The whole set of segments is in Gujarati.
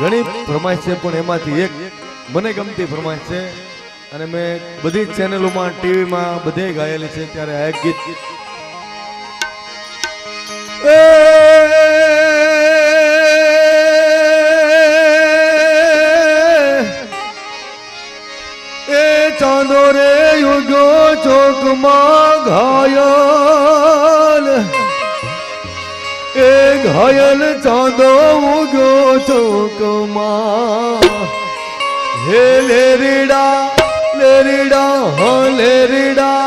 ઘણી ફરમાઈશ છે, પણ એમાંથી એક મને ગમતી ફરમાઈશ છે. અને મેં બધી જ ચેનલોમાં, ટીવીમાં બધે ગાયેલી છે, ત્યારે આ એક ગીત. એ ચાંદો રે યુગો ચોકમાં ઘાયો હયન ચાંદો ઉગો ચોકમાં. હે લેરીડા લેરીડા, હ લેરીડા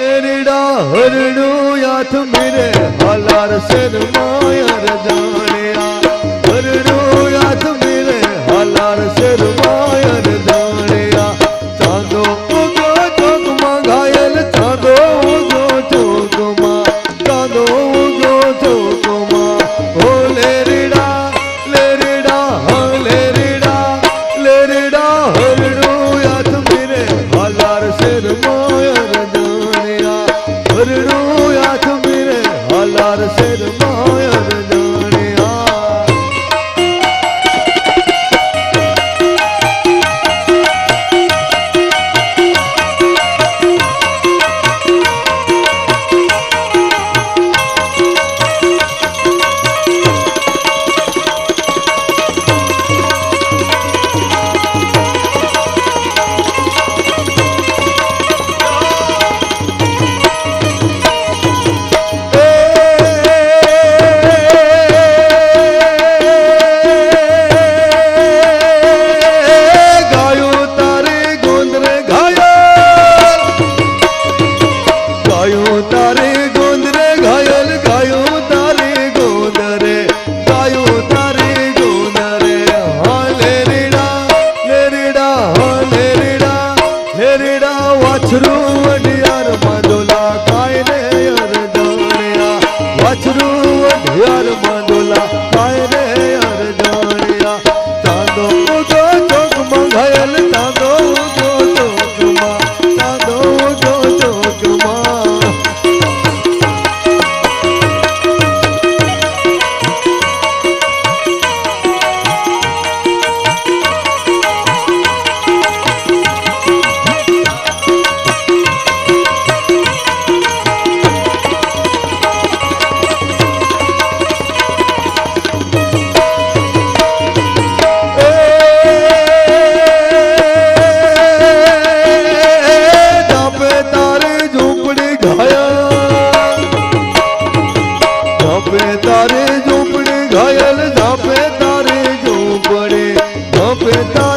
લેરીડા હરણું યાથ મેરે હલાર શેર માયર જાણ્યા. હરણું યાથ મેરે હલાર શેર માયર said, maior o todo.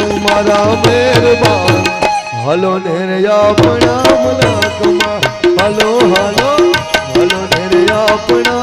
તું મારા મહેરબાન હલો ને રે આપણા મલાકમાં હલો હલો હલો ને રે